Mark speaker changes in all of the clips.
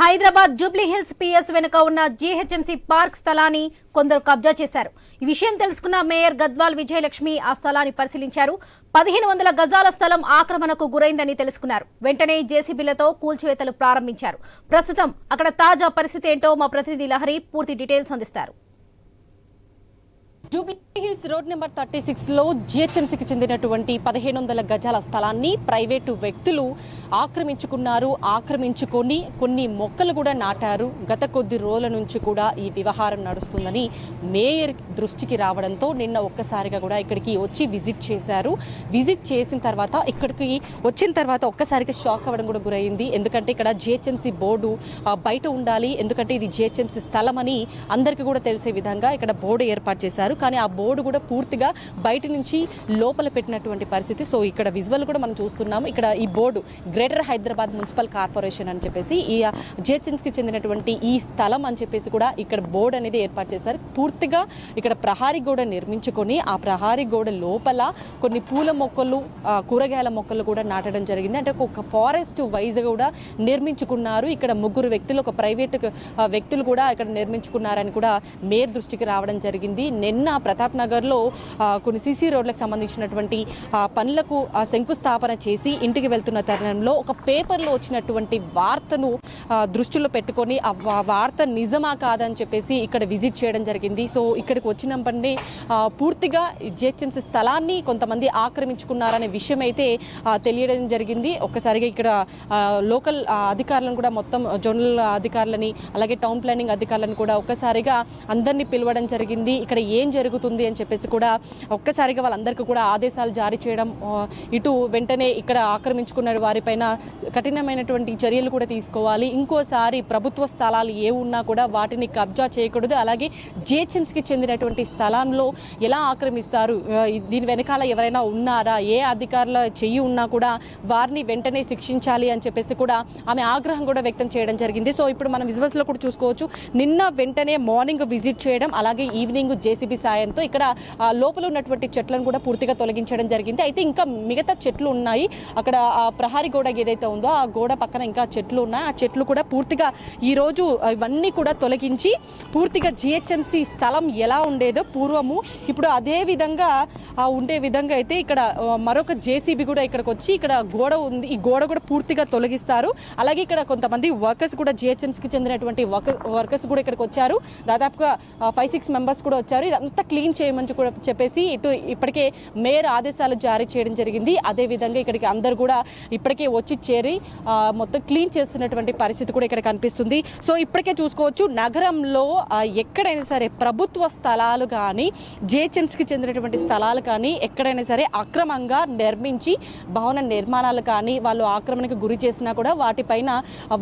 Speaker 1: Hyderabad Jubilee Hills PS వెనుక ఉన్న GHMC park స్థలాన్ని కొందరు కబ్జా చేశారు. ఈ విషయం తెలుసుకున్న మేయర్ గద్వాల్ విజయలక్ష్మి ఆ స్థలాన్ని పరిశీలించారు. పదిహేను వందల గజాల స్థలం ఆక్రమణకు గురైందని తెలుసుకున్నారు. వెంటనే జేసీబీలతో కూల్చివేతలు ప్రారంభించారు. ప్రస్తుతం అక్కడ తాజా పరిస్థితి ఏంటో మా ప్రతినిధి లహరి పూర్తి డీటెయిల్స్ అందిస్తారు.
Speaker 2: Jubilee Hills road number thirty సిక్స్లో జిహెచ్ఎంసీకి చెందినటువంటి పదిహేను వందల గజాల స్థలాన్ని ప్రైవేటు వ్యక్తులు ఆక్రమించుకున్నారు. ఆక్రమించుకొని కొన్ని మొక్కలు కూడా నాటారు. గత కొద్ది రోజుల నుంచి కూడా ఈ వ్యవహారం నడుస్తుందని మేయర్ దృష్టికి రావడంతో నిన్న ఒక్కసారిగా కూడా ఇక్కడికి వచ్చి విజిట్ చేశారు. విజిట్ చేసిన తర్వాత ఇక్కడికి వచ్చిన తర్వాత ఒక్కసారిగా షాక్ అవ్వడం కూడా గురైంది. ఎందుకంటే ఇక్కడ జిహెచ్ఎంసీ బోర్డు బయట ఉండాలి. ఎందుకంటే ఇది జిహెచ్ఎంసీ స్థలం అని అందరికీ కూడా తెలిసే విధంగా ఇక్కడ బోర్డు ఏర్పాటు చేశారు. కానీ ఆ బోర్డు కూడా పూర్తిగా బయట నుంచి లోపల పెట్టినటువంటి పరిస్థితి. సో ఇక్కడ విజువల్ కూడా మనం చూస్తున్నాం ఇక్కడ ఈ board greater Hyderabad municipal corporation అని చెప్పేసి ఈ జిహెచ్ఎంసీకి చెందినటువంటి ఈ స్థలం అని చెప్పేసి కూడా ఇక్కడ బోర్డు అనేది ఏర్పాటు చేశారు. పూర్తిగా ఇక్కడ ప్రహారీ గోడ నిర్మించుకొని ఆ ప్రహారీ గోడ లోపల కొన్ని పూల మొక్కలు కూరగాయల మొక్కలు కూడా నాటడం జరిగింది. అంటే ఒక ఫారెస్ట్ వైజ్ కూడా నిర్మించుకున్నారు. ఇక్కడ ముగ్గురు వ్యక్తులు ఒక ప్రైవేట్ వ్యక్తులు కూడా ఇక్కడ నిర్మించుకున్నారని కూడా మేయర్ దృష్టికి రావడం జరిగింది. నిన్న ప్రతాప్ నగర్లో కొన్ని సీసీ రోడ్లకు సంబంధించినటువంటి పనులకు శంకుస్థాపన చేసి ఇంటికి వెళ్తున్న తరుణంలో ఒక పేపర్లో వచ్చినటువంటి వార్తను దృష్టిలో పెట్టుకొని ఆ వార్త నిజమా కాదని చెప్పేసి ఇక్కడ విజిట్ చేయడం జరిగింది. సో ఇక్కడికి వచ్చినప్పటి పూర్తిగా జిహెచ్ఎంసీ స్థలాన్ని కొంతమంది ఆక్రమించుకున్నారనే విషయం అయితే తెలియడం జరిగింది. ఒక్కసారిగా ఇక్కడ లోకల్ అధికారులను కూడా మొత్తం జోనల్ అధికారులని అలాగే టౌన్ ప్లానింగ్ అధికారులను కూడా ఒక్కసారిగా అందరినీ పిలవడం జరిగింది. ఇక్కడ ఏం జరుగుతుంది అని చెప్పేసి కూడా ఒక్కసారిగా వాళ్ళందరికీ కూడా ఆదేశాలు జారీ చేయడం ఇటు వెంటనే ఇక్కడ ఆక్రమించుకున్న వారిపైన కఠినమైనటువంటి చర్యలు కూడా తీసుకోవాలి. ఇంకోసారి ప్రభుత్వ స్థలాలు ఏ ఉన్నా కూడా వాటిని కబ్జా చేయకూడదు. అలాగే జిహెచ్ఎంసీకి చెందినటువంటి స్థలంలో ఎలా ఆక్రమిస్తారు? దీని వెనకాల ఎవరైనా ఉన్నారా? ఏ అధికారుల చెయ్యి ఉన్నా కూడా వారిని వెంటనే శిక్షించాలి అని చెప్పేసి కూడా ఆమె ఆగ్రహం కూడా వ్యక్తం చేయడం జరిగింది. సో ఇప్పుడు మనం విజువల్స్లో కూడా చూసుకోవచ్చు. నిన్న వెంటనే మార్నింగ్ విజిట్ చేయడం అలాగే ఈవినింగ్ జేసీబీ సాయంతో ఇక్కడ లోపల ఉన్నటువంటి చెట్లను కూడా పూర్తిగా తొలగించడం జరిగింది. అయితే ఇంకా మిగతా చెట్లు ఉన్నాయి. అక్కడ ఆ ప్రహారీ గోడ ఏదైతే ఉందో ఆ గోడ పక్కన ఇంకా చెట్లు ఉన్నాయి. ఆ చెట్లు కూడా పూర్తిగా ఈ రోజు ఇవన్నీ కూడా తొలగించి పూర్తిగా జిహెచ్ఎంసి స్థలం ఎలా ఉండేదో పూర్వము ఇప్పుడు అదే విధంగా ఆ ఉండే విధంగా అయితే ఇక్కడ మరొక జేసీబీ కూడా ఇక్కడికి వచ్చి ఇక్కడ గోడ ఉంది. ఈ గోడ కూడా పూర్తిగా తొలగిస్తారు. అలాగే ఇక్కడ కొంతమంది వర్కర్స్ కూడా జిహెచ్ఎంసీకి చెందినటువంటి వర్కర్స్ కూడా ఇక్కడికి వచ్చారు. దాదాపుగా ఫైవ్ సిక్స్ మెంబర్స్ కూడా వచ్చారు. ఇదంతా క్లీన్ చేయమని కూడా చెప్పేసి ఇటు ఇప్పటికే మేయర్ ఆదేశాలు జారీ చేయడం జరిగింది. అదే విధంగా ఇక్కడికి అందరు కూడా ఇప్పటికే వచ్చి చేరి మొత్తం క్లీన్ చేస్తున్నటువంటి పరిస్థితి కూడా ఇక్కడ కనిపిస్తుంది. సో ఇప్పటికే చూసుకోవచ్చు నగరంలో ఎక్కడైనా సరే ప్రభుత్వ స్థలాలు కానీ జిహెచ్ఎంసీకి చెందినటువంటి స్థలాలు కానీ ఎక్కడైనా సరే అక్రమంగా నిర్మించి భవన నిర్మాణాలు కానీ వాళ్ళు ఆక్రమణకు గురి చేసినా కూడా వాటిపైన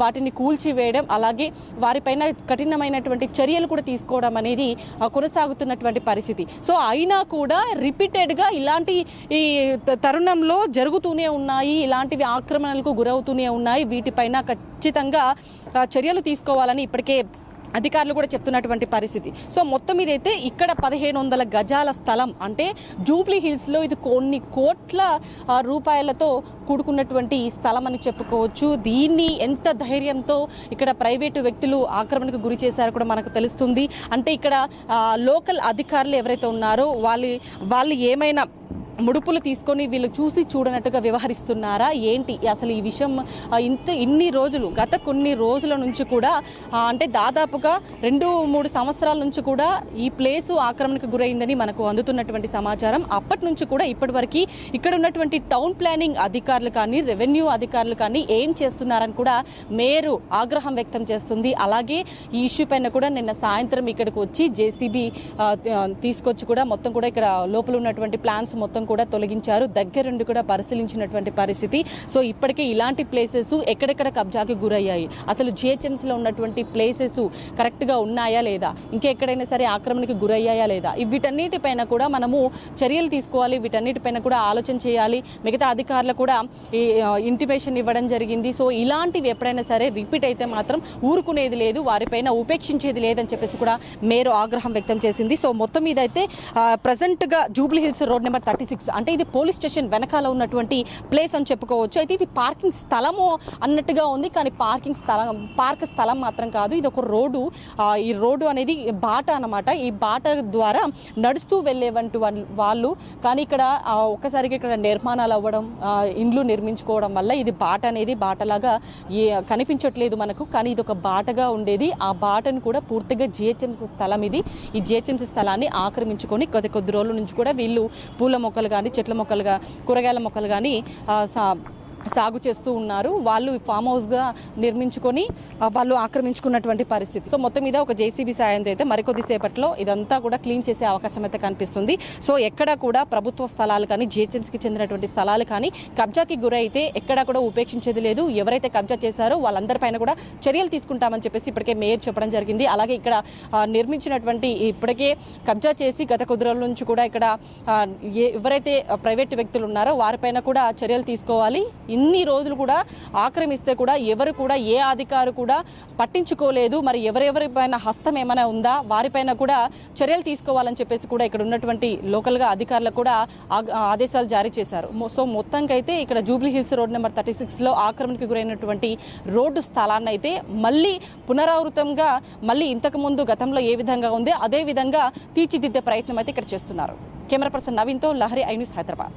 Speaker 2: వాటిని కూల్చివేయడం అలాగే వారిపైన కఠినమైనటువంటి చర్యలు కూడా తీసుకోవడం అనేది కొనసాగుతున్నటువంటి కొనసాగుతున్నటువంటి పరిస్థితి. సో అయినా కూడా రిపీటెడ్గా ఇలాంటి ఈ తరుణంలో జరుగుతూనే ఉన్నాయి ఇలాంటివి ఆక్రమణలకు గురవుతూనే ఉన్నాయి. వీటిపైన ఖచ్చితంగా చర్యలు తీసుకోవాలని ఇప్పటికే అధికారులు కూడా చెప్తున్నటువంటి పరిస్థితి. సో మొత్తం ఇదైతే ఇక్కడ పదిహేను వందల గజాల స్థలం. అంటే జూబ్లీ హిల్స్లో ఇది కొన్ని కోట్ల రూపాయలతో కూడుకున్నటువంటి ఈ స్థలం అని చెప్పుకోవచ్చు. దీన్ని ఎంత ధైర్యంతో ఇక్కడ ప్రైవేటు వ్యక్తులు ఆక్రమణకు గురి చేశారో కూడా మనకు తెలుస్తుంది. అంటే ఇక్కడ లోకల్ అధికారులు ఎవరైతే ఉన్నారో వాళ్ళు వాళ్ళు ఏమైనా ముడుపులు తీసుకొని వీళ్ళు చూసి చూడనట్టుగా వ్యవహరిస్తున్నారా? ఏంటి అసలు ఈ విషయం? ఇంత ఇన్ని రోజులు గత కొన్ని రోజుల నుంచి కూడా అంటే దాదాపుగా రెండు మూడు సంవత్సరాల నుంచి కూడా ఈ ప్లేసు ఆక్రమణకు గురైందని మనకు అందుతున్నటువంటి సమాచారం. అప్పటి నుంచి కూడా ఇప్పటివరకు ఇక్కడ ఉన్నటువంటి టౌన్ ప్లానింగ్ అధికారులు కానీ రెవెన్యూ అధికారులు కానీ ఏం చేస్తున్నారని కూడా మేరు ఆగ్రహం వ్యక్తం చేస్తుంది. అలాగే ఈ ఇష్యూ పైన కూడా నిన్న సాయంత్రం ఇక్కడికి వచ్చి జేసీబీ తీసుకొచ్చి కూడా మొత్తం కూడా ఇక్కడ లోపల ఉన్నటువంటి ప్లాన్స్ మొత్తం కూడా తొలగించారు. దగ్గరుండి కూడా పరిశీలించినటువంటి పరిస్థితి. సో ఇప్పటికే ఇలాంటి ప్లేసెస్ ఎక్కడెక్కడ కబ్జాకి గురయ్యాయి? అసలు జిహెచ్ఎంసీలో ఉన్నటువంటి ప్లేసెస్ కరెక్ట్గా ఉన్నాయా లేదా? ఇంకెక్కడైనా సరే ఆక్రమణకి గురయ్యాయా లేదా? వీటన్నిటిపైన కూడా మనము చర్యలు తీసుకోవాలి. వీటన్నిటిపైన కూడా ఆలోచన చేయాలి. మిగతా అధికారులు కూడా ఈ ఇంటిమేషన్ ఇవ్వడం జరిగింది. సో ఇలాంటివి ఎప్పుడైనా సరే రిపీట్ అయితే మాత్రం ఊరుకునేది లేదు. వారిపైన ఉపేక్షించేది లేదని చెప్పేసి కూడా మేరు ఆగ్రహం వ్యక్తం చేసింది. సో మొత్తం మీద అయితే ప్రజెంట్గా Jubilee Hills road number thirty six అంటే ఇది పోలీస్ స్టేషన్ వెనకాల ఉన్నటువంటి ప్లేస్ అని చెప్పుకోవచ్చు. అయితే ఇది పార్కింగ్ స్థలము అన్నట్టుగా ఉంది. కానీ పార్కింగ్ స్థలం పార్క్ స్థలం మాత్రం కాదు. ఇది ఒక రోడ్డు. ఈ రోడ్డు అనేది బాట అన్నమాట. ఈ బాట ద్వారా నడుస్తూ వెళ్ళేవంటి వాళ్ళు. కానీ ఇక్కడ ఒక్కసారికి ఇక్కడ నిర్మాణాలు అవ్వడం ఇండ్లు నిర్మించుకోవడం వల్ల ఇది బాట అనేది బాటలాగా ఏ కనిపించట్లేదు మనకు. కానీ ఇది ఒక బాటగా ఉండేది. ఆ బాటను కూడా పూర్తిగా జిహెచ్ఎంసీ స్థలం ఇది. ఈ జిహెచ్ఎంసీ స్థలాన్ని ఆక్రమించుకొని కొద్ది కొద్ది రోజుల నుంచి కూడా వీళ్ళు పూల మొక్కలు కానీ చెట్ల మొక్కలుగా కూరగాయల మొక్కలు కానీ సాగు చేస్తూ ఉన్నారు. వాళ్ళు ఫామ్ హౌస్గా నిర్మించుకొని వాళ్ళు ఆక్రమించుకున్నటువంటి పరిస్థితి. సో మొత్తం మీద ఒక జేసీబీ సాయంతో అయితే మరికొద్ది సేపట్లో ఇదంతా కూడా క్లీన్ చేసే అవకాశం అయితే కనిపిస్తుంది. సో ఎక్కడ కూడా ప్రభుత్వ స్థలాలు కానీ జిహెచ్ఎంసీకి చెందినటువంటి స్థలాలు కానీ కబ్జాకి గురైతే ఎక్కడా కూడా ఉపేక్షించేది లేదు. ఎవరైతే కబ్జా చేశారో వాళ్ళందరిపైన కూడా చర్యలు తీసుకుంటామని చెప్పేసి ఇప్పటికే మేయర్ చెప్పడం జరిగింది. అలాగే ఇక్కడ నిర్మించినటువంటి ఇప్పటికే కబ్జా చేసి గత కొద్ది రోజుల నుంచి కూడా ఇక్కడ ఎవరైతే ప్రైవేట్ వ్యక్తులు ఉన్నారో వారిపైన కూడా చర్యలు తీసుకోవాలి. ఇన్ని రోజులు కూడా ఆక్రమిస్తే కూడా ఎవరు కూడా ఏ అధికారు కూడా పట్టించుకోలేదు. మరి ఎవరెవరిపైన హస్తం ఏమైనా ఉందా? వారిపైన కూడా చర్యలు తీసుకోవాలని చెప్పేసి కూడా ఇక్కడ ఉన్నటువంటి లోకల్గా అధికారులకు కూడా ఆ- ఆదేశాలు జారీ చేశారు. సో మొత్తానికైతే ఇక్కడ Jubilee Hills road number thirty సిక్స్లో ఆక్రమణకు గురైనటువంటి రోడ్డు స్థలాన్ని అయితే మళ్ళీ పునరావృతంగా మళ్ళీ ఇంతకుముందు గతంలో ఏ విధంగా ఉంది అదే విధంగా తీర్చిదిద్దే ప్రయత్నం అయితే ఇక్కడ చేస్తున్నారు. కెమెరా పర్సన్ నవీన్తో లహరి ఐ న్యూస్ హైదరాబాద్.